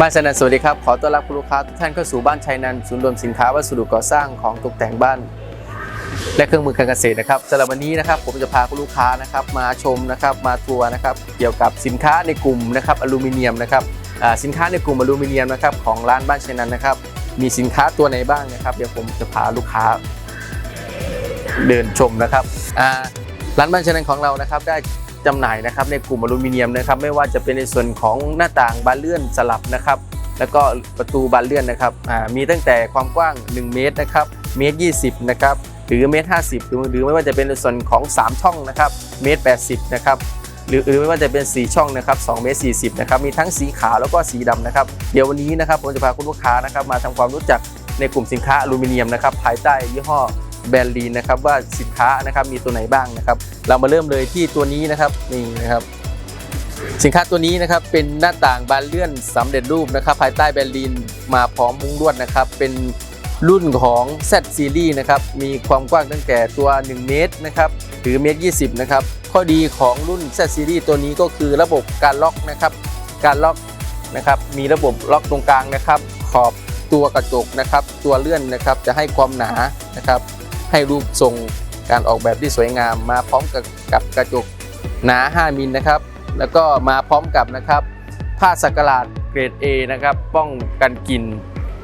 บ้านชัยนันสวัสดีครับขอต้อนรับคุณลูกค้าทุกท่านเข้าสู่บ้านชัยนันศูนย์รวมสินค้าวัสดุก่อสร้างของตกแต่งบ้าน และเครื่องมือการเกษตรนะครับสำหรับวันนี้นะครับผมจะพาคุณลูกค้านะครับมาชมนะครับมาทัวร์นะครับเกี่ยวกับสินค้าในกลุ่มนะครับอลูมิเนียมนะครับสินค้าในกลุ่มอลูมิเนียมนะครับของร้านบ้านชัยนันนะครับ มีสินค้าตัวไหนบ้างนะครับเดี๋ยวผมจะพาลูกค้าเดินชมนะครับร้านบ้านชัยนันของเรานะครับได้ จำหน่ายนะครับในกลุ่มอลูมิเนียมนะครับไม่ว่าจะเป็นในส่วนของหน้าต่างบานเลื่อนสลับนะครับแล้วก็ประตูบานเลื่อนนะครับมีตั้งแต่ความกว้าง 1 เมตรนะครับเมตร 20นะครับหรือเมตร 50 หรือหรือไม่ว่าจะเป็นในส่วนของ 3 ช่องนะครับเมตร 80นะครับหรือหรือไม่ว่าจะเป็น 4 ช่องนะครับ2เมตร 40นะครับมีทั้งสีขาวแล้วก็สีดำนะครับเดี๋ยววันนี้นะครับผมจะพาคุณลูกค้านะครับมาทำความรู้จักในกลุ่มสินค้าอลูมิเนียมนะครับภายใต้ยี่ห้อ แบรนด์ลีนนะครับว่าสินค้านะครับมีตัวไหนบ้างนะครับ เรามาเริ่มเลยที่ตัวนี้นะครับนี่นะครับ สินค้าตัวนี้นะครับเป็นหน้าต่างบานเลื่อนสำเร็จรูปนะครับ ภายใต้แบรนด์ลีนมาพร้อมมุ้งลวดนะครับ เป็นรุ่นของ Z Series นะครับมีความกว้างตั้งแต่ตัว 1 เมตรนะครับหรือเมตร 20 นะครับ ข้อดีของรุ่น Z Series ตัวนี้ก็คือระบบการล็อกนะครับ การล็อกนะครับมีระบบล็อกตรงกลางนะครับ ขอบตัวกระจกนะครับ ตัวเลื่อนนะครับจะให้ความหนานะครับ ให้รูปทรงการออกแบบที่สวยงาม มาพร้อมกับกับกระจกหนา 5 มิลนะครับ แล้วก็มาพร้อมกับนะครับผ้าสักหลาดเกรด A นะครับป้องกันกลิ่น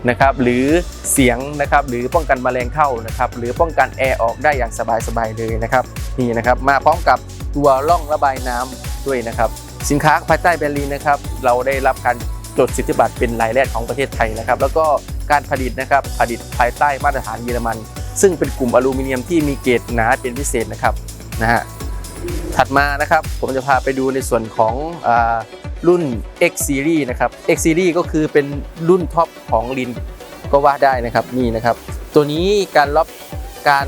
นะครับหรือเสียงนะครับหรือป้องกันแมลงเข้านะครับหรือป้องกันแอร์ออกได้อย่างสบายๆเลยนะครับนี่นะครับมาพร้อมกับตัวร่องระบายน้ำด้วยนะครับสินค้าภายใต้แบรนด์ลีนนะครับเราได้รับการจดสิทธิบัตรเป็นรายแรกของประเทศไทยนะครับ แล้วก็การผลิตนะครับผลิตภายใต้มาตรฐานเยอรมัน ซึ่งเป็นกลุ่มอลูมิเนียมที่มีเกรดหนาเป็นพิเศษนะครับนะฮะถัดมานะครับผมจะพาไปดูในส่วนของอรุ่น X Series นะครับ X Series ก็คือเป็นรุ่นท็อปของลินก็ว่าได้นะครับนี่นะครับ ตัวนี้การล็อกการ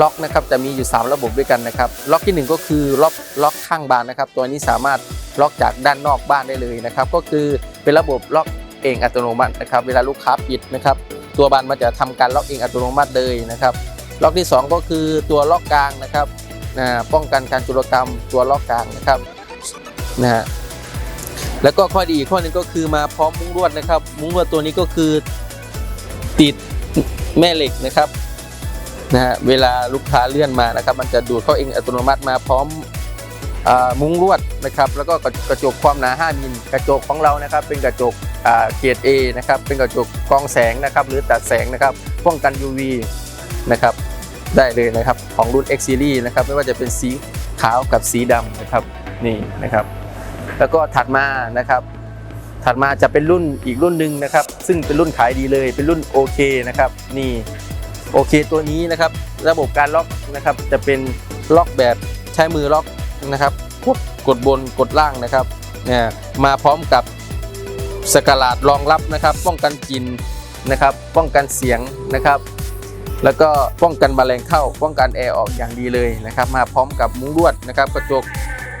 ล็อกนะครับจะมีอยู่ 3 ระบบด้วยกันนะครับ ล็อกทีหนึ่1 ก็คือล็อกล็อกข้างบานนะครับ ตัวนี้สามารถล็อกจากด้านนอกบ้านได้เลยนะครับ ก็คือเป็นระบบล็อกเองอัตโนมัตินะครับ เวลาลูกค้าปิดนะครับ ตัวบานมันจะทำการล็อกเองอัตโนมัติเลยนะครับ ล็อกที่ 2 ก็คือตัวล็อกกลางนะครับนะป้องกันการจุลกรรมตัวล็อกกลางนะครับนะฮะแล้วก็ข้อดีอีกข้อหนึงก็คือมาพร้อมมุ้งลวดนะครับ มุ้งลวดตัวนี้ก็คือติดแม่เหล็กนะครับนะฮะเวลาลูกค้าเลื่อนมานะครับ มันจะดูดเข้าเองอัตโนมัติมาพร้อม มุ้งลวดนะครับแล้วก็กระจกความหนา 5มิลกระจกของเรานะครับเป็นกระจกเกรด A นะครับเป็นกระจกกรองแสงนะครับหรือตัดแสงนะครับป้องกัน UV นะครับได้เลยนะครับของรุ่น X Series นะครับไม่ว่าจะเป็นสีขาวกับสีดำนะครับนี่นะครับแล้วก็ถัดมานะครับถัดมาจะเป็นรุ่นอีกรุ่นหนึ่งนะครับซึ่งเป็นรุ่นขายดีเลยเป็นรุ่น OK นะครับนี่ OK ตัวนี้นะครับระบบการล็อกนะครับจะเป็นล็อกแบบใช้มือล็อก นะครับกดกดบนกดล่างนะครับเนี่ยมาพร้อมกับสกาลาดรองรับนะครับ ป้องกันกลิ่นนะครับ ป้องกันเสียงนะครับ แล้วก็ป้องกันแมลงเข้า ป้องกันแอร์ออกอย่างดีเลยนะครับ มาพร้อมกับมุ้งลวดนะครับ กระจก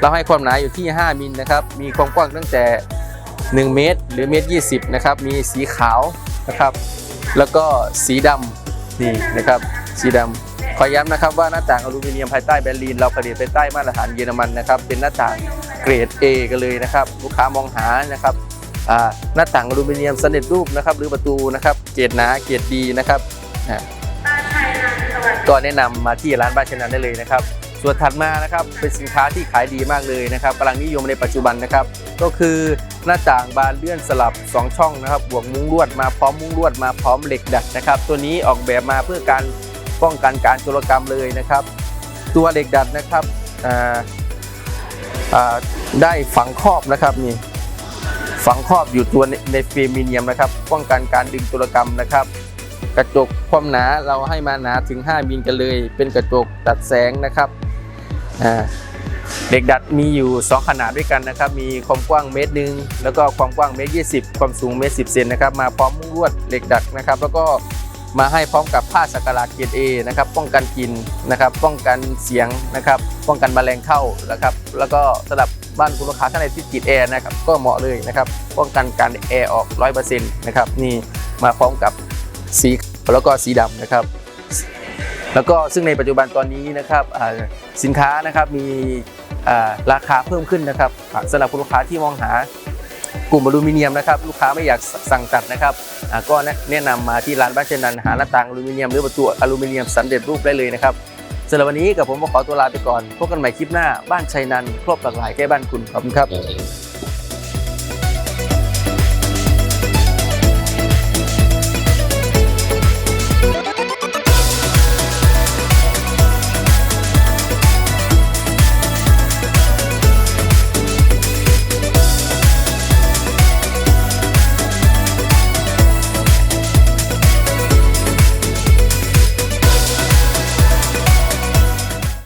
เราให้ความหนาอยู่ที่ 5 มิลนะครับ มีความกว้างตั้งแต่ 1 เมตร หรือเมตร 20 นะครับ มีสีขาวนะครับ แล้วก็สีดำนี่นะครับ สีดำ ขอย้ำนะครับว่าหน้าต่างอลูมิเนียมภายใต้แบรนด์ลีนเราผลิตภายใต้มาตรฐานเยอรมันนะครับเป็นหน้าต่างเกรด A กันเลยนะครับลูกค้ามองหานะครับหน้าต่างอลูมิเนียมสำเร็จรูปนะครับหรือประตูนะครับเกรดหนาเกรดดีนะครับอ่าก็แนะนำมาที่ร้านบ้านชนันได้เลยนะครับ ส่วนถัดมานะครับเป็นสินค้าที่ขายดีมากเลยนะครับกำลังนิยมในปัจจุบันนะครับ ก็คือหน้าต่างบานเลื่อนสลับ 2 ช่องนะครับบวกมุ้งลวดมาพร้อมมุ้งลวดมาพร้อมเหล็กดัดนะครับ ตัวนี้ออกแบบมาเพื่อการ ป้องกันการโจรกรรมเลยนะครับ ตัวเหล็กดัดนะครับได้ฝังครอบนะครับนี่ฝังครอบอยู่ตัวในในเฟรมมีเนียมนะครับ ป้องกันการดึงโจรกรรมนะครับ กระจกความหนาเราให้มาหนาถึง 5มิลกันเลย เป็นกระจกตัดแสงนะครับเหล็กดัดมีอยู่ 2 ขนาดด้วยกันนะครับ มีความกว้างเมตรหนึ่งแล้วก็ความกว้างเมตรยีความสูงเมตรสิเซนนะครับ มาพร้อมมุ้งลวดเหล็กดัดนะครับ แล้วก็ มาให้พร้อมกับผ้าสักหลาดเกรดเอนะครับป้องกันกลิ่นนะครับป้องกันเสียงนะครับป้องกันแมลงเข้านะครับแล้วก็สำหรับบ้านคุณลูกค้าท่านใดที่ติดแอร์นะครับก็เหมาะเลยนะครับป้องกันการแอร์ออก 100%นะครับนี่มาพร้อมกับสีแล้วก็สีดำนะครับ แล้วก็ซึ่งในปัจจุบันตอนนี้นะครับสินค้านะครับมีราคาเพิ่มขึ้นนะครับสำหรับคุณลูกค้าที่มองหา กลุ่มอลูมิเนียมนะครับลูกค้าไม่อยากสั่งตัดนะครับก็แนะนำมาที่ร้านบ้านชัยนันหาหน้าต่างอลูมิเนียมหรือประตูอลูมิเนียมสำเร็จรูปได้เลยนะครับสำหรับวันนี้กับผมก็ขอตัวลาไปก่อนพบกันใหม่คลิปหน้าบ้านชัยนันครบหลากหลายใกล้บ้านคุณขอบคุณครับ